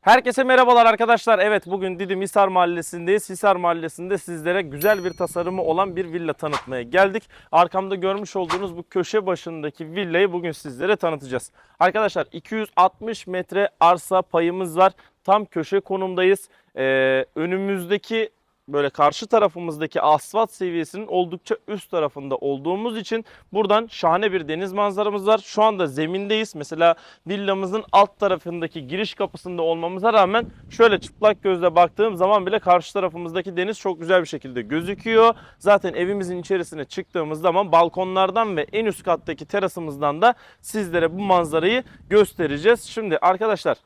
Herkese merhabalar arkadaşlar. Evet bugün Didim Hisar Mahallesi'ndeyiz. Hisar Mahallesi'nde sizlere güzel bir tasarımı olan bir villa tanıtmaya geldik. Arkamda görmüş olduğunuz bu köşe başındaki villayı bugün sizlere tanıtacağız. Arkadaşlar 260 metre arsa payımız var. Tam köşe konumdayız. Ee, önümüzdeki böyle karşı tarafımızdaki asfalt seviyesinin oldukça üst tarafında olduğumuz için buradan şahane bir deniz manzaramız var. Şu anda zemindeyiz. Mesela villamızın alt tarafındaki giriş kapısında olmamıza rağmen şöyle çıplak gözle baktığım zaman bile karşı tarafımızdaki deniz çok güzel bir şekilde gözüküyor. Zaten evimizin içerisine çıktığımız zaman balkonlardan ve en üst kattaki terasımızdan da sizlere bu manzarayı göstereceğiz. Şimdi arkadaşlar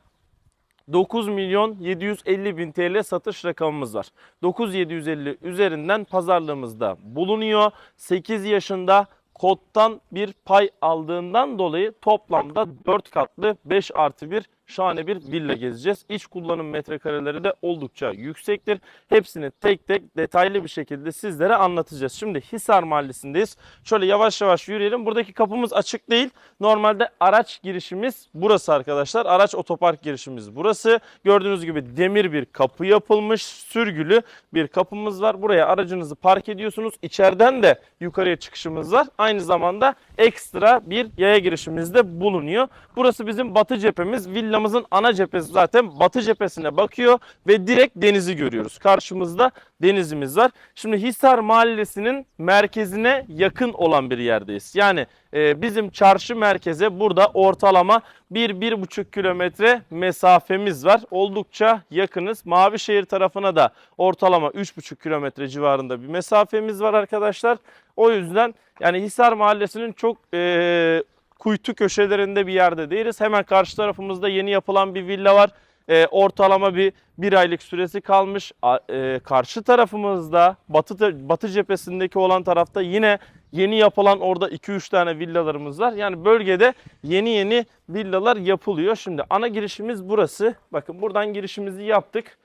9 milyon 750 bin TL satış rakamımız var. 9750 üzerinden pazarlığımızda bulunuyor. 8 yaşında kodtan bir pay aldığından dolayı toplamda 4 katlı 5 artı 1 şahane bir villa gezeceğiz. İç kullanım metrekareleri de oldukça yüksektir. Hepsini tek tek detaylı bir şekilde sizlere anlatacağız. Şimdi Hisar Mahallesi'ndeyiz. Şöyle yavaş yavaş yürüyelim. Buradaki kapımız açık değil. Normalde araç girişimiz burası arkadaşlar. Araç otopark girişimiz burası. Gördüğünüz gibi demir bir kapı yapılmış. Sürgülü bir kapımız var. Buraya aracınızı park ediyorsunuz. İçeriden de yukarıya çıkışımız var. Aynı zamanda ekstra bir yaya girişimiz de bulunuyor. Burası bizim batı cephemiz. Villamızın ana cephesi zaten batı cephesine bakıyor ve direkt denizi görüyoruz. Karşımızda denizimiz var. Şimdi Hisar Mahallesi'nin merkezine yakın olan bir yerdeyiz. Yani e, bizim çarşı merkeze burada ortalama 1-1,5 kilometre mesafemiz var. Oldukça yakınız. Mavişehir tarafına da ortalama 3,5 kilometre civarında bir mesafemiz var arkadaşlar. O yüzden yani Hisar Mahallesi'nin çok e, kuytu köşelerinde bir yerde değiliz. Hemen karşı tarafımızda yeni yapılan bir villa var. E, ortalama bir bir aylık süresi kalmış. E, karşı tarafımızda batı batı cephesindeki olan tarafta yine yeni yapılan orada 2-3 tane villalarımız var. Yani bölgede yeni yeni villalar yapılıyor. Şimdi ana girişimiz burası. Bakın buradan girişimizi yaptık.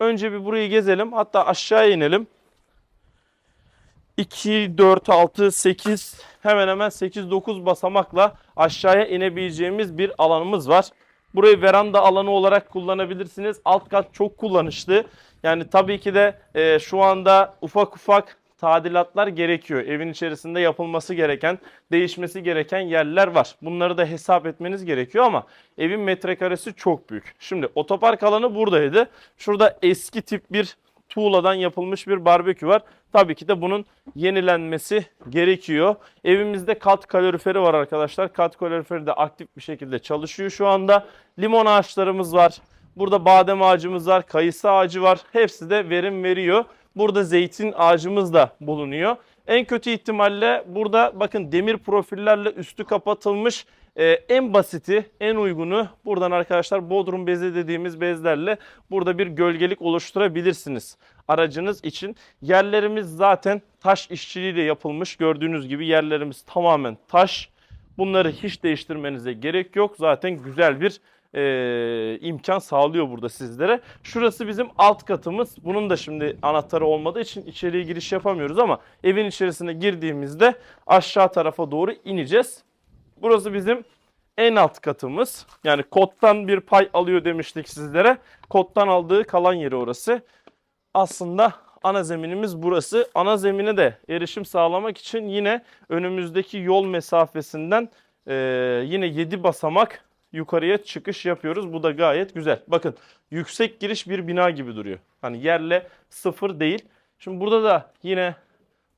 Önce bir burayı gezelim. Hatta aşağıya inelim. 2, 4, 6, 8 hemen hemen 8-9 basamakla aşağıya inebileceğimiz bir alanımız var. Burayı veranda alanı olarak kullanabilirsiniz. Alt kat çok kullanışlı. Yani tabii ki de e, şu anda ufak ufak tadilatlar gerekiyor. Evin içerisinde yapılması gereken, değişmesi gereken yerler var. Bunları da hesap etmeniz gerekiyor ama evin metrekaresi çok büyük. Şimdi otopark alanı buradaydı. Şurada eski tip bir tuğladan yapılmış bir barbekü var. Tabii ki de bunun yenilenmesi gerekiyor. Evimizde kat kaloriferi var arkadaşlar. Kat kaloriferi de aktif bir şekilde çalışıyor şu anda. Limon ağaçlarımız var. Burada badem ağacımız var, kayısı ağacı var. Hepsi de verim veriyor. Burada zeytin ağacımız da bulunuyor. En kötü ihtimalle burada bakın demir profillerle üstü kapatılmış ee, en basiti, en uygunu buradan arkadaşlar bodrum bezi dediğimiz bezlerle burada bir gölgelik oluşturabilirsiniz aracınız için. Yerlerimiz zaten taş işçiliğiyle yapılmış. Gördüğünüz gibi yerlerimiz tamamen taş. Bunları hiç değiştirmenize gerek yok. Zaten güzel bir e, imkan sağlıyor burada sizlere. Şurası bizim alt katımız. Bunun da şimdi anahtarı olmadığı için içeriye giriş yapamıyoruz ama evin içerisine girdiğimizde aşağı tarafa doğru ineceğiz. Burası bizim en alt katımız. Yani kottan bir pay alıyor demiştik sizlere. Kottan aldığı kalan yeri orası. Aslında ana zeminimiz burası. Ana zemine de erişim sağlamak için yine önümüzdeki yol mesafesinden e, yine 7 basamak yukarıya çıkış yapıyoruz. Bu da gayet güzel. Bakın yüksek giriş bir bina gibi duruyor. Hani yerle sıfır değil. Şimdi burada da yine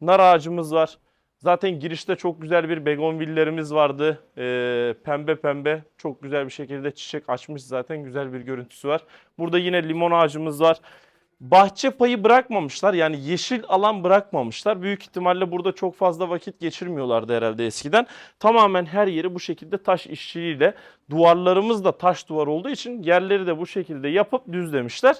nar ağacımız var. Zaten girişte çok güzel bir begonvillerimiz vardı. Ee, pembe pembe çok güzel bir şekilde çiçek açmış zaten güzel bir görüntüsü var. Burada yine limon ağacımız var. Bahçe payı bırakmamışlar yani yeşil alan bırakmamışlar. Büyük ihtimalle burada çok fazla vakit geçirmiyorlardı herhalde eskiden. Tamamen her yeri bu şekilde taş işçiliğiyle duvarlarımız da taş duvar olduğu için yerleri de bu şekilde yapıp düzlemişler.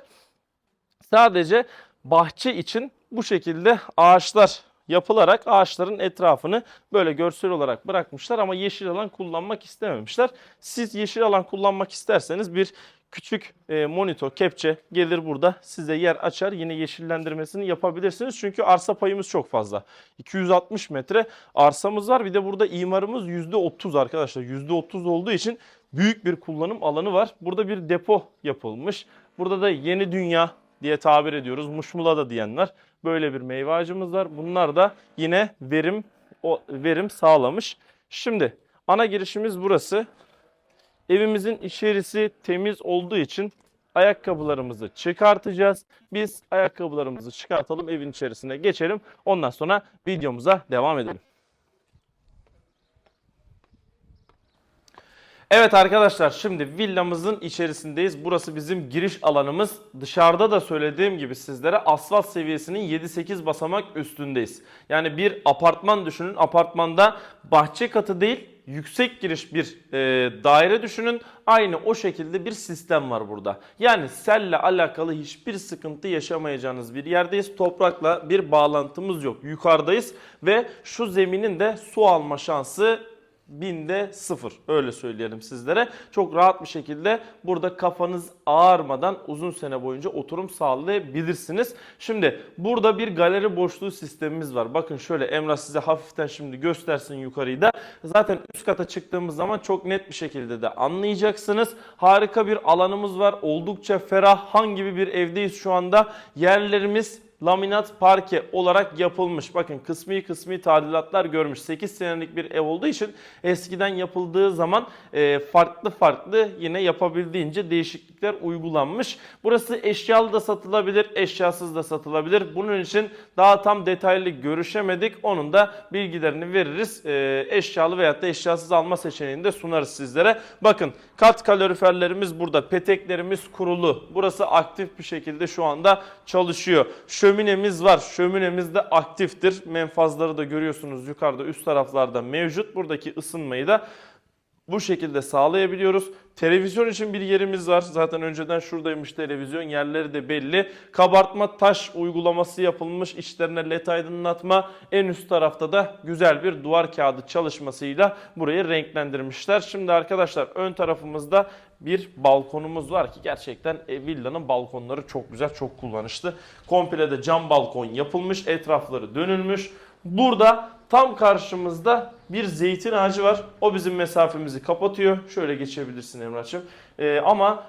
Sadece bahçe için bu şekilde ağaçlar yapılarak ağaçların etrafını böyle görsel olarak bırakmışlar ama yeşil alan kullanmak istememişler. Siz yeşil alan kullanmak isterseniz bir küçük e, monito, kepçe gelir burada size yer açar. Yine yeşillendirmesini yapabilirsiniz. Çünkü arsa payımız çok fazla. 260 metre arsamız var. Bir de burada imarımız %30 arkadaşlar. %30 olduğu için büyük bir kullanım alanı var. Burada bir depo yapılmış. Burada da yeni dünya diye tabir ediyoruz. Muşmula da diyenler. Böyle bir meyve ağacımız var. Bunlar da yine verim o verim sağlamış. Şimdi ana girişimiz burası. Evimizin içerisi temiz olduğu için ayakkabılarımızı çıkartacağız. Biz ayakkabılarımızı çıkartalım, evin içerisine geçelim. Ondan sonra videomuza devam edelim. Evet arkadaşlar şimdi villamızın içerisindeyiz. Burası bizim giriş alanımız. Dışarıda da söylediğim gibi sizlere asfalt seviyesinin 7-8 basamak üstündeyiz. Yani bir apartman düşünün. Apartmanda bahçe katı değil yüksek giriş bir e, daire düşünün. Aynı o şekilde bir sistem var burada. Yani selle alakalı hiçbir sıkıntı yaşamayacağınız bir yerdeyiz. Toprakla bir bağlantımız yok. Yukarıdayız ve şu zeminin de su alma şansı binde sıfır öyle söyleyelim sizlere. Çok rahat bir şekilde burada kafanız ağarmadan uzun sene boyunca oturum sağlayabilirsiniz. Şimdi burada bir galeri boşluğu sistemimiz var. Bakın şöyle Emrah size hafiften şimdi göstersin yukarıyı da. Zaten üst kata çıktığımız zaman çok net bir şekilde de anlayacaksınız. Harika bir alanımız var. Oldukça ferah. Hangi bir evdeyiz şu anda. Yerlerimiz laminat parke olarak yapılmış. Bakın kısmi kısmi tadilatlar görmüş. 8 senelik bir ev olduğu için eskiden yapıldığı zaman e, farklı farklı yine yapabildiğince değişiklikler uygulanmış. Burası eşyalı da satılabilir, eşyasız da satılabilir. Bunun için daha tam detaylı görüşemedik. Onun da bilgilerini veririz. E, eşyalı veyahut da eşyasız alma seçeneğini de sunarız sizlere. Bakın kat kaloriferlerimiz burada. Peteklerimiz kurulu. Burası aktif bir şekilde şu anda çalışıyor. Şöminemiz var. Şöminemiz de aktiftir. Menfazları da görüyorsunuz yukarıda üst taraflarda mevcut. Buradaki ısınmayı da bu şekilde sağlayabiliyoruz. Televizyon için bir yerimiz var. Zaten önceden şuradaymış televizyon. Yerleri de belli. Kabartma taş uygulaması yapılmış. İçlerine led aydınlatma. En üst tarafta da güzel bir duvar kağıdı çalışmasıyla burayı renklendirmişler. Şimdi arkadaşlar ön tarafımızda bir balkonumuz var ki gerçekten e, villanın balkonları çok güzel, çok kullanışlı. Komple de cam balkon yapılmış. Etrafları dönülmüş. Burada tam karşımızda bir zeytin ağacı var. O bizim mesafemizi kapatıyor. Şöyle geçebilirsin Emrah'cığım. Ee, ama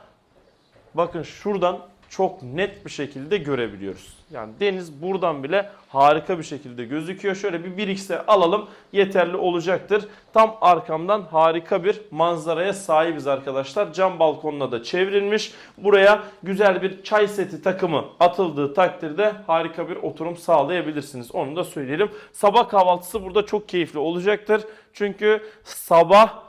bakın şuradan çok net bir şekilde görebiliyoruz. Yani deniz buradan bile harika bir şekilde gözüküyor. Şöyle bir 1x'e alalım yeterli olacaktır. Tam arkamdan harika bir manzaraya sahibiz arkadaşlar. Cam balkonla da çevrilmiş. Buraya güzel bir çay seti takımı atıldığı takdirde harika bir oturum sağlayabilirsiniz. Onu da söyleyelim. Sabah kahvaltısı burada çok keyifli olacaktır. Çünkü sabah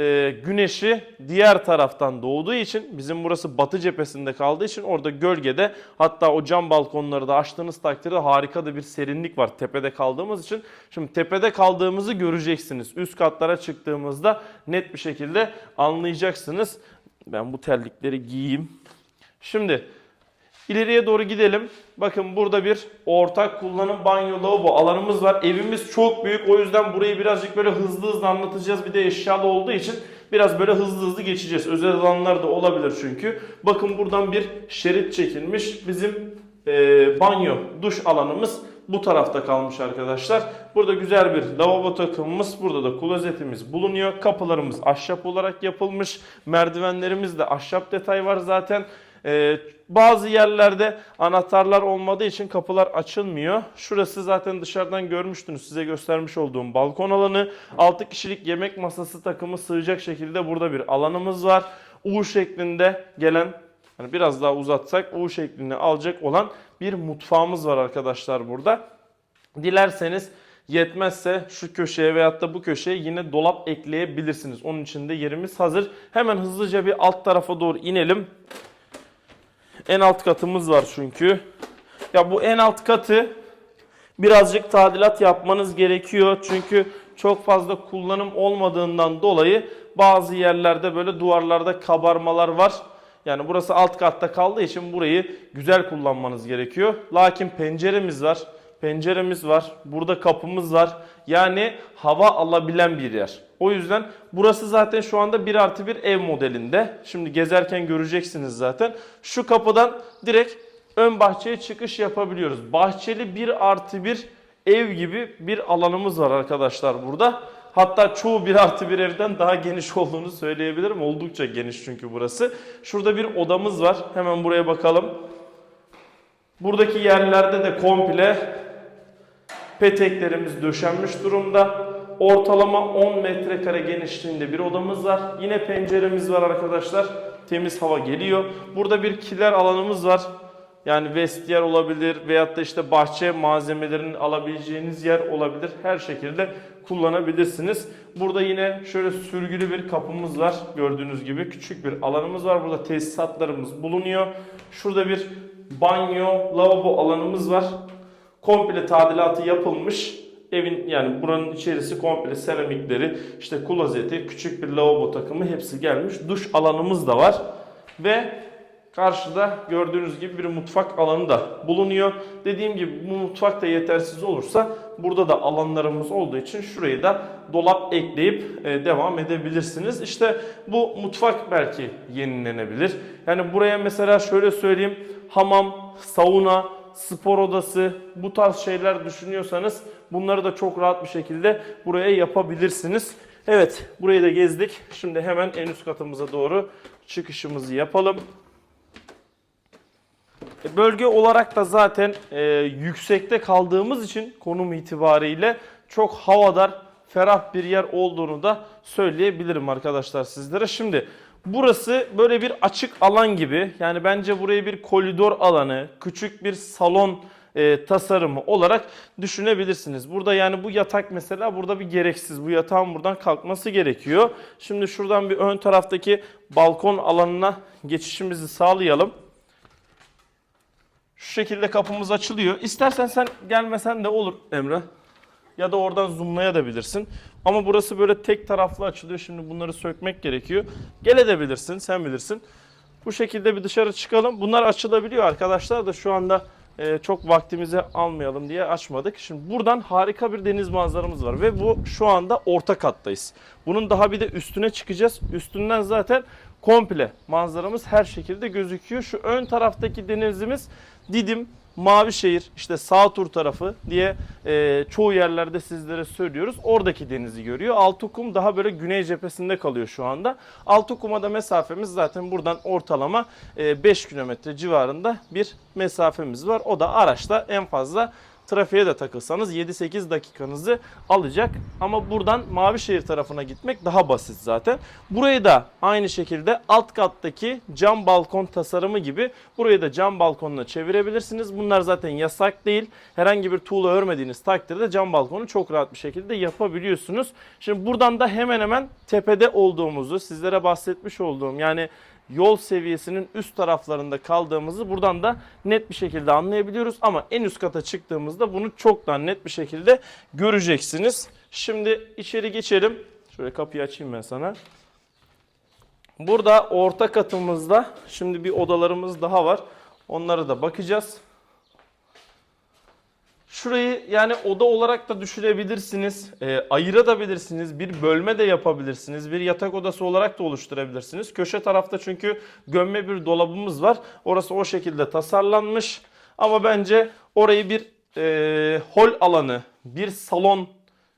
e, güneşi diğer taraftan doğduğu için bizim burası batı cephesinde kaldığı için orada gölgede hatta o cam balkonları da açtığınız takdirde harika da bir serinlik var tepede kaldığımız için. Şimdi tepede kaldığımızı göreceksiniz. Üst katlara çıktığımızda net bir şekilde anlayacaksınız. Ben bu terlikleri giyeyim. Şimdi İleriye doğru gidelim. Bakın burada bir ortak kullanım banyo lavabo alanımız var. Evimiz çok büyük o yüzden burayı birazcık böyle hızlı hızlı anlatacağız. Bir de eşyalı olduğu için biraz böyle hızlı hızlı geçeceğiz. Özel alanlar da olabilir çünkü. Bakın buradan bir şerit çekilmiş. Bizim e, banyo, duş alanımız bu tarafta kalmış arkadaşlar. Burada güzel bir lavabo takımımız, burada da klozetimiz bulunuyor. Kapılarımız ahşap olarak yapılmış. Merdivenlerimizde ahşap detay var zaten. Ee, bazı yerlerde anahtarlar olmadığı için kapılar açılmıyor. Şurası zaten dışarıdan görmüştünüz size göstermiş olduğum balkon alanı. 6 kişilik yemek masası takımı sığacak şekilde burada bir alanımız var. U şeklinde gelen hani biraz daha uzatsak U şeklini alacak olan bir mutfağımız var arkadaşlar burada. Dilerseniz yetmezse şu köşeye veyahut da bu köşeye yine dolap ekleyebilirsiniz. Onun için de yerimiz hazır. Hemen hızlıca bir alt tarafa doğru inelim. En alt katımız var çünkü. Ya bu en alt katı birazcık tadilat yapmanız gerekiyor. Çünkü çok fazla kullanım olmadığından dolayı bazı yerlerde böyle duvarlarda kabarmalar var. Yani burası alt katta kaldığı için burayı güzel kullanmanız gerekiyor. Lakin penceremiz var. Penceremiz var. Burada kapımız var. Yani hava alabilen bir yer. O yüzden burası zaten şu anda 1 artı 1 ev modelinde. Şimdi gezerken göreceksiniz zaten. Şu kapıdan direkt ön bahçeye çıkış yapabiliyoruz. Bahçeli 1 artı 1 ev gibi bir alanımız var arkadaşlar burada. Hatta çoğu 1 artı bir evden daha geniş olduğunu söyleyebilirim. Oldukça geniş çünkü burası. Şurada bir odamız var. Hemen buraya bakalım. Buradaki yerlerde de komple peteklerimiz döşenmiş durumda. Ortalama 10 metrekare genişliğinde bir odamız var. Yine penceremiz var arkadaşlar. Temiz hava geliyor. Burada bir kiler alanımız var. Yani vestiyer olabilir veyahut da işte bahçe malzemelerini alabileceğiniz yer olabilir. Her şekilde kullanabilirsiniz. Burada yine şöyle sürgülü bir kapımız var. Gördüğünüz gibi küçük bir alanımız var. Burada tesisatlarımız bulunuyor. Şurada bir banyo, lavabo alanımız var. Komple tadilatı yapılmış. Evin yani buranın içerisi komple seramikleri, işte klozeti, küçük bir lavabo takımı hepsi gelmiş. Duş alanımız da var. Ve karşıda gördüğünüz gibi bir mutfak alanı da bulunuyor. Dediğim gibi bu mutfak da yetersiz olursa burada da alanlarımız olduğu için şurayı da dolap ekleyip e, devam edebilirsiniz. İşte bu mutfak belki yenilenebilir. Yani buraya mesela şöyle söyleyeyim hamam, sauna, spor odası bu tarz şeyler düşünüyorsanız bunları da çok rahat bir şekilde buraya yapabilirsiniz. Evet burayı da gezdik. Şimdi hemen en üst katımıza doğru çıkışımızı yapalım. E, Bölge olarak da zaten e, yüksekte kaldığımız için konum itibariyle çok havadar, ferah bir yer olduğunu da söyleyebilirim arkadaşlar sizlere. Şimdi burası böyle bir açık alan gibi. Yani bence burayı bir koridor alanı, küçük bir salon e, tasarımı olarak düşünebilirsiniz. Burada yani bu yatak mesela burada bir gereksiz. Bu yatağın buradan kalkması gerekiyor. Şimdi şuradan bir ön taraftaki balkon alanına geçişimizi sağlayalım. Şu şekilde kapımız açılıyor. İstersen sen gelmesen de olur Emre. Ya da oradan zoomlayabilirsin. Ama burası böyle tek taraflı açılıyor. Şimdi bunları sökmek gerekiyor. Gel edebilirsin, sen bilirsin. Bu şekilde bir dışarı çıkalım. Bunlar açılabiliyor arkadaşlar da şu anda e, çok vaktimizi almayalım diye açmadık. Şimdi buradan harika bir deniz manzaramız var ve bu şu anda orta kattayız. Bunun daha bir de üstüne çıkacağız. Üstünden zaten komple manzaramız her şekilde gözüküyor. Şu ön taraftaki denizimiz Didim, Mavişehir, işte sağ tur tarafı diye e, çoğu yerlerde sizlere söylüyoruz. Oradaki denizi görüyor. Altıkum daha böyle güney cephesinde kalıyor şu anda. Altıkum'a da mesafemiz zaten buradan ortalama e, 5 kilometre civarında bir mesafemiz var. O da araçta en fazla trafiğe de takılsanız 7-8 dakikanızı alacak. Ama buradan Mavişehir tarafına gitmek daha basit zaten. Burayı da aynı şekilde alt kattaki cam balkon tasarımı gibi burayı da cam balkonuna çevirebilirsiniz. Bunlar zaten yasak değil. Herhangi bir tuğla örmediğiniz takdirde cam balkonu çok rahat bir şekilde yapabiliyorsunuz. Şimdi buradan da hemen hemen tepede olduğumuzu sizlere bahsetmiş olduğum yani yol seviyesinin üst taraflarında kaldığımızı buradan da net bir şekilde anlayabiliyoruz. Ama en üst kata çıktığımızda bunu çok daha net bir şekilde göreceksiniz. Şimdi içeri geçelim. Şöyle kapıyı açayım ben sana. Burada orta katımızda şimdi bir odalarımız daha var. Onlara da bakacağız. Şurayı yani oda olarak da düşünebilirsiniz. E, ayırabilirsiniz. Bir bölme de yapabilirsiniz. Bir yatak odası olarak da oluşturabilirsiniz. Köşe tarafta çünkü gömme bir dolabımız var. Orası o şekilde tasarlanmış. Ama bence orayı bir e, hol alanı, bir salon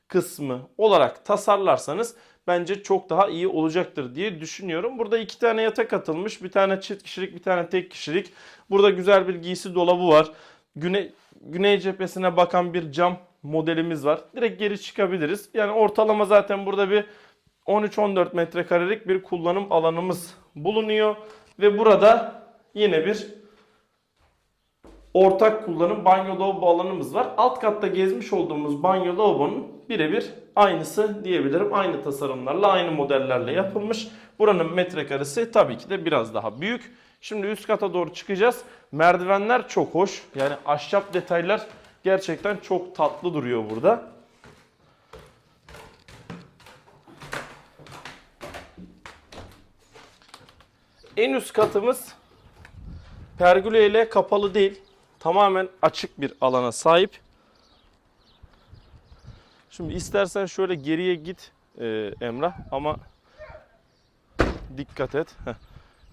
kısmı olarak tasarlarsanız bence çok daha iyi olacaktır diye düşünüyorum. Burada iki tane yatak atılmış. Bir tane çift kişilik, bir tane tek kişilik. Burada güzel bir giysi dolabı var. Güney, güney cephesine bakan bir cam modelimiz var. Direkt geri çıkabiliriz. Yani ortalama zaten burada bir 13-14 metrekarelik bir kullanım alanımız bulunuyor. Ve burada yine bir ortak kullanım banyo lavabo alanımız var. Alt katta gezmiş olduğumuz banyo lavabonun birebir aynısı diyebilirim. Aynı tasarımlarla, aynı modellerle yapılmış. Buranın metrekaresi tabii ki de biraz daha büyük. Şimdi üst kata doğru çıkacağız. Merdivenler çok hoş. Yani ahşap detaylar gerçekten çok tatlı duruyor burada. En üst katımız pergüle ile kapalı değil. Tamamen açık bir alana sahip. Şimdi istersen şöyle geriye git e, Emrah ama dikkat et.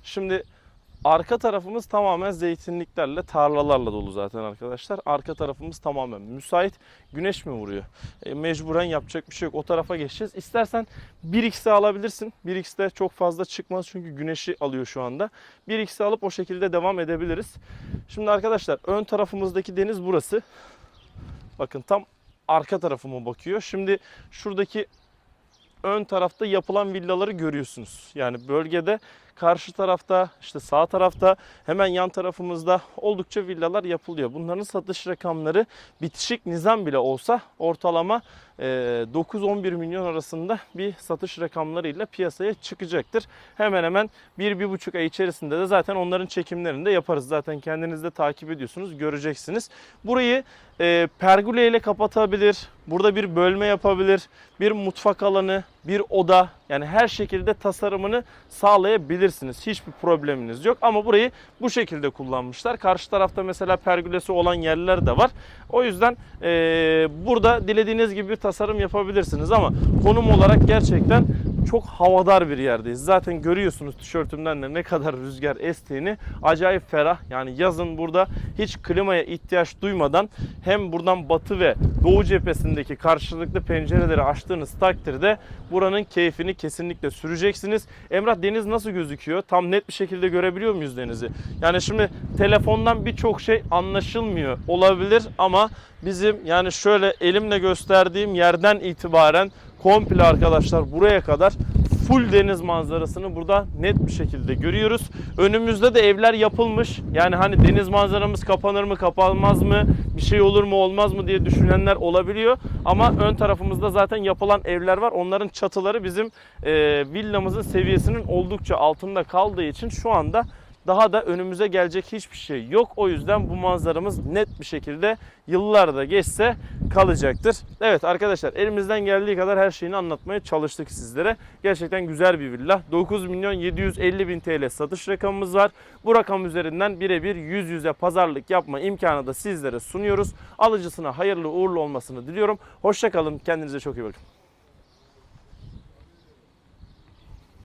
Şimdi Arka tarafımız tamamen zeytinliklerle, tarlalarla dolu zaten arkadaşlar. Arka tarafımız tamamen müsait. Güneş mi vuruyor? E, mecburen yapacak bir şey yok. O tarafa geçeceğiz. İstersen 1x'e alabilirsin. 1x'te çok fazla çıkmaz çünkü güneşi alıyor şu anda. 1x'e alıp o şekilde devam edebiliriz. Şimdi arkadaşlar ön tarafımızdaki deniz burası. Bakın tam arka tarafıma bakıyor. Şimdi şuradaki ön tarafta yapılan villaları görüyorsunuz. Yani bölgede karşı tarafta işte sağ tarafta hemen yan tarafımızda oldukça villalar yapılıyor. Bunların satış rakamları bitişik nizam bile olsa ortalama e, 9-11 milyon arasında bir satış rakamlarıyla piyasaya çıkacaktır. Hemen hemen 1-1,5 ay içerisinde de zaten onların çekimlerini de yaparız. Zaten kendiniz de takip ediyorsunuz göreceksiniz. Burayı e, pergole ile kapatabilir. Burada bir bölme yapabilir. Bir mutfak alanı, bir oda yani her şekilde tasarımını sağlayabilirsiniz. Hiçbir probleminiz yok ama burayı bu şekilde kullanmışlar. Karşı tarafta mesela pergülesi olan yerler de var. O yüzden e, burada dilediğiniz gibi bir tasarım yapabilirsiniz ama konum olarak gerçekten çok havadar bir yerdeyiz. Zaten görüyorsunuz tişörtümden de ne kadar rüzgar estiğini. Acayip ferah. Yani yazın burada hiç klimaya ihtiyaç duymadan hem buradan batı ve doğu cephesindeki karşılıklı pencereleri açtığınız takdirde buranın keyfini kesinlikle süreceksiniz. Emrah deniz nasıl gözüküyor? Tam net bir şekilde görebiliyor muyuz denizi? Yani şimdi telefondan birçok şey anlaşılmıyor olabilir ama bizim yani şöyle elimle gösterdiğim yerden itibaren komple arkadaşlar buraya kadar full deniz manzarasını burada net bir şekilde görüyoruz. Önümüzde de evler yapılmış. Yani hani deniz manzaramız kapanır mı kapanmaz mı bir şey olur mu olmaz mı diye düşünenler olabiliyor. Ama ön tarafımızda zaten yapılan evler var. Onların çatıları bizim e, villamızın seviyesinin oldukça altında kaldığı için şu anda daha da önümüze gelecek hiçbir şey yok. O yüzden bu manzaramız net bir şekilde yıllarda geçse kalacaktır. Evet arkadaşlar elimizden geldiği kadar her şeyini anlatmaya çalıştık sizlere. Gerçekten güzel bir villa. 9 milyon 750 bin TL satış rakamımız var. Bu rakam üzerinden birebir yüz yüze pazarlık yapma imkanı da sizlere sunuyoruz. Alıcısına hayırlı uğurlu olmasını diliyorum. Hoşçakalın. Kendinize çok iyi bakın.